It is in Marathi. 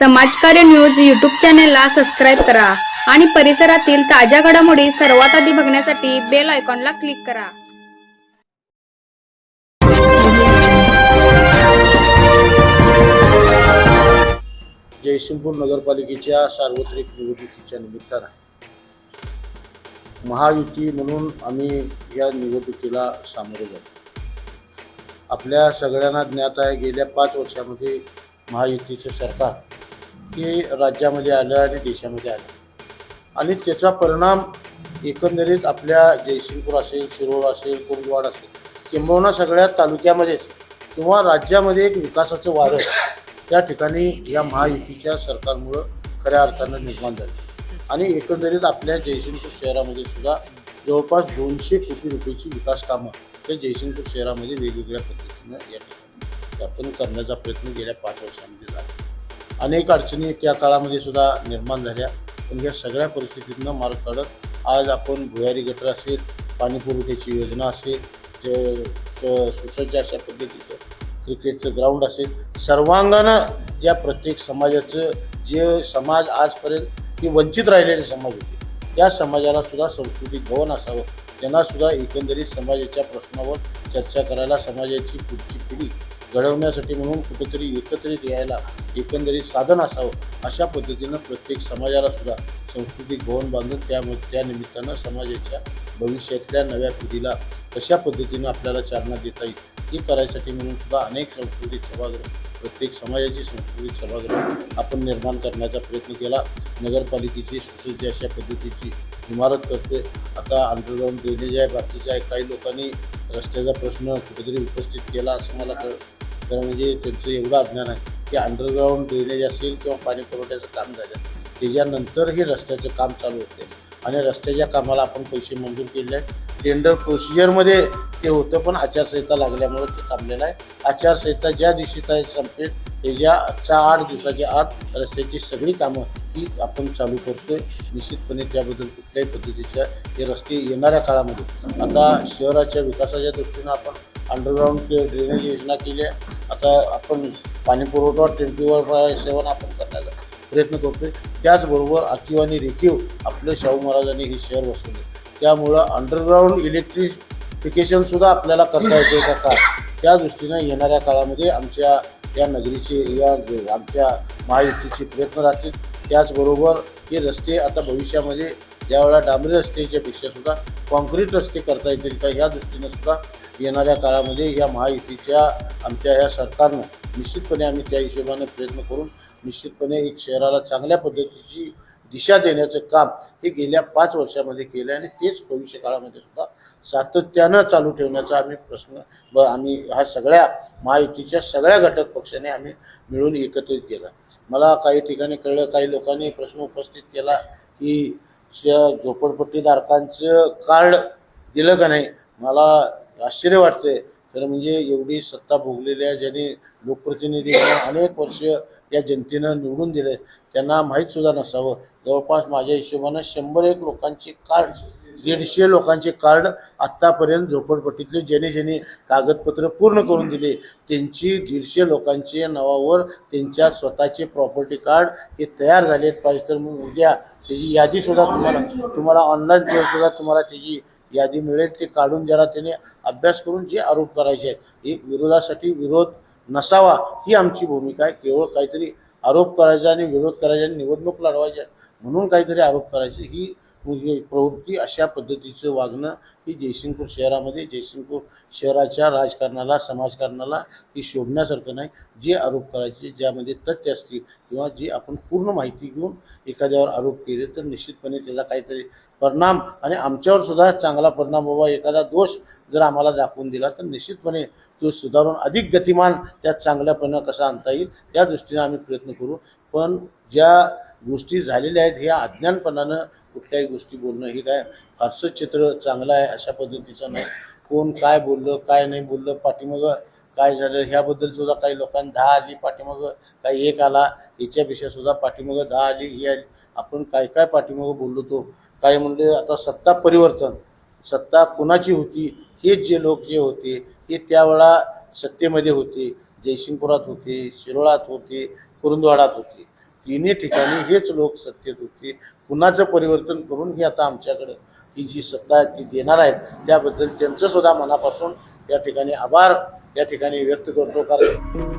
समाजकार्य न्यूज यूट्यूब चॅनेलला सबस्क्राईब करा आणि परिसरातील ताज्या घडामोडी सर्वात आधी बघण्यासाठी बेल आयकॉनला क्लिक करा. जयसिंगपूर नगरपालिकेच्या सार्वत्रिक निवडणुकीच्या निमित्तानं महायुती म्हणून आम्ही या निवडणुकीला सामोरे जातो. आपल्या सगळ्यांना ज्ञात आहे गेल्या पाच वर्षामध्ये महायुतीचं सरकार ते राज्यामध्ये आलं आणि देशामध्ये आलं. आणि त्याचा परिणाम एकंदरीत आपल्या जयसिंगपूर असेल शिरोळ असेल कुरुंदवाड असेल किंबहुना सगळ्या तालुक्यामध्येच किंवा राज्यामध्ये एक विकासाचं वादळ त्या ठिकाणी या महायुतीच्या सरकारमुळं खऱ्या अर्थानं निर्माण झाले. आणि एकंदरीत आपल्या जयसिंगपूर शहरामध्ये सुद्धा जवळपास दोनशे कोटी रुपयेची विकास कामं त्या जयसिंगपूर शहरामध्ये वेगवेगळ्या पद्धतीनं या ठिकाणी आपण करण्याचा प्रयत्न गेल्या पाच वर्षामध्ये झाला. अनेक अडचणी त्या काळामध्ये सुद्धा निर्माण झाल्या. पण या सगळ्या परिस्थितीतनं मार्ग काढत आज आपण भुयारी गटर असेल पाणीपुरवठ्याची योजना असेल जे सुसज्ज अशा पद्धतीचं क्रिकेटचं ग्राउंड असेल सर्वांगानं या प्रत्येक समाजाचं जे समाज आजपर्यंत की वंचित राहिलेले समाज होते त्या समाजाला सुद्धा सांस्कृतिक भवन असावं. त्यांना सुद्धा एकंदरीत समाजाच्या प्रश्नावर चर्चा करायला समाजाची पुढची पिढी घडवण्यासाठी म्हणून कुठेतरी एकत्रित यायला एकंदरीत साधन असावं अशा पद्धतीनं प्रत्येक समाजाला सुद्धा सांस्कृतिक भवन बांधून त्यामध्ये त्या निमित्तानं समाजाच्या भविष्यातल्या नव्या पिढीला कशा पद्धतीनं आपल्याला चालना देता येईल ती करायसाठी म्हणून सुद्धा अनेक सांस्कृतिक सभागृह प्रत्येक समाजाची सांस्कृतिक सभागृह आपण निर्माण करण्याचा प्रयत्न केला. नगरपालिकेची सुसज्ज अशा पद्धतीची इमारत करते आता अंडरग्राऊंड ड्रेनेज आहे. बाकीचे आहे काही लोकांनी रस्त्याचा प्रश्न कुठेतरी उपस्थित केला असं मला कळ तर म्हणजे त्यांचं एवढं अज्ञान आहे की अंडरग्राऊंड ड्रेनेज असेल किंवा पाणी पुरवठ्याचं काम झालं त्याच्यानंतर हे रस्त्याचं काम चालू होते. आणि रस्त्याच्या कामाला आपण पैसे मंजूर केले. आहेत टेंडर प्रोसिजरमध्ये ते होतं पण आचारसंहिता लागल्यामुळे ते थांबलेलं आहे. आचारसंहिता ज्या दिवशी काय संपेल त्याच्या आजच्या आठ दिवसाच्या आत रस्त्याची सगळी कामं ही आपण चालू करतोय. निश्चितपणे त्याबद्दल कुठल्याही पद्धतीच्या हे रस्ते येणाऱ्या काळामध्ये. आता शहराच्या विकासाच्या दृष्टीनं आपण अंडरग्राऊंड ड्रेनेज योजना केली आहे आता आपण पाणीपुरवठा पुरवठा सेवन आपण करण्याचा प्रयत्न करतोय. त्याचबरोबर आखीव आणि रेकीव आपले शाहू महाराजांनी हे शहर वसवले त्यामुळं अंडरग्राऊंड इलेक्ट्रिफिकेशन सुद्धा आपल्याला करता येते का काय? त्या दृष्टीनं येणाऱ्या काळामध्ये आमच्या या नगरीचे या आमच्या महायुतीचे प्रयत्न राहतील. त्याचबरोबर हे रस्ते आता भविष्यामध्ये ज्यावेळेला डांबरी रस्त्याच्या पेक्षा सुद्धा कॉन्क्रीट रस्ते करता येतील का ह्या दृष्टीनं सुद्धा येणाऱ्या काळामध्ये या महायुतीच्या आमच्या या सरकारनं निश्चितपणे आम्ही त्या हिशोबाने प्रयत्न करून निश्चितपणे एक शहराला चांगल्या पद्धतीची दिशा देण्याचं काम हे गेल्या पाच वर्षामध्ये केलं आणि तेच भविष्य काळामध्ये सुद्धा सातत्यानं चालू ठेवण्याचा आम्ही प्रश्न व आम्ही हा सगळ्या महायुतीच्या सगळ्या घटक पक्षाने आम्ही मिळून एकत्रित केला. मला काही ठिकाणी कळलं काही लोकांनी प्रश्न उपस्थित केला की श- झोपडपट्टीधारकांचं कार्ड दिलं का नाही? मला आश्चर्य वाटते तर म्हणजे एवढी सत्ता भोगलेल्या ज्यांनी लोकप्रतिनिधी अनेक वर्ष या जनतेनं निवडून दिले त्यांना माहीत सुद्धा नसावं. जवळपास माझ्या हिशोबानं शंभर एक लोकांचे कार्ड दीडशे लोकांचे कार्ड आत्तापर्यंत झोपडपट्टीतले ज्यांनी ज्यांनी कागदपत्र पूर्ण करून दिले त्यांची दीडशे लोकांच्या नावावर त्यांच्या स्वतःचे प्रॉपर्टी कार्ड हे तयार झालेत. पाहिजे तर मग उद्या त्याची यादीसुद्धा तुम्हाला तुम्हाला ऑनलाईन सुद्धा तुम्हाला त्याची यादी मिळेल ते काढून जरा त्याने अभ्यास करून जे आरोप करायचे आहेत एक विरोधासाठी विरोध नसावा ही आमची भूमिका आहे. केवळ काहीतरी आरोप करायचा आणि विरोध करायचा आणि निवडणूक लढवायच्या म्हणून काहीतरी आरोप करायचे. ही प्रवृत्ती अशा पद्धतीचं वागणं ही जयसिंगपूर शहरामध्ये जयसिंगपूर शहराच्या राजकारणाला समाजकारणाला ही शोभण्यासारखं नाही. जे आरोप करायचे ज्यामध्ये तथ्य असतील किंवा जे आपण पूर्ण माहिती घेऊन एखाद्यावर आरोप केले तर निश्चितपणे त्याचा काहीतरी परिणाम आणि आमच्यावर सुद्धा चांगला परिणाम व्हावा. एखादा दोष जर आम्हाला दाखवून दिला तर निश्चितपणे तो सुधारून अधिक गतिमान त्यात चांगल्यापणा कसा आणता येईल त्या दृष्टीने आम्ही प्रयत्न करू. पण ज्या गोष्टी झालेल्या आहेत ह्या अज्ञानपणानं कुठल्याही गोष्टी बोलणं हे काय फारसं चित्र चांगलं आहे अशा पद्धतीचं नाही. कोण काय बोललं काय नाही बोललं पाठीमागं काय झालं ह्याबद्दल सुद्धा काही लोकांनी दहा आली पाठीमागं काही एक आला याच्यापेक्षा सुद्धा पाठीमागं दहा आली ही आली. आपण काय काय पाठीमागं बोललो तो? काय म्हणले आता सत्ता परिवर्तन सत्ता कुणाची होती? हेच जे लोक जे होते हे त्यावेळा सत्तेमध्ये होते. जयसिंगपुरात होते शिरोळात होते कुरुंदवाडात होते. तिन्ही ठिकाणी हेच लोक सत्तेत होते. कुणाचं परिवर्तन करून ही आता आमच्याकडं ही जी सत्ता आहे ती देणार आहेत त्याबद्दल त्यांचं सुद्धा मनापासून या ठिकाणी आभार या ठिकाणी व्यक्त करतो. कारण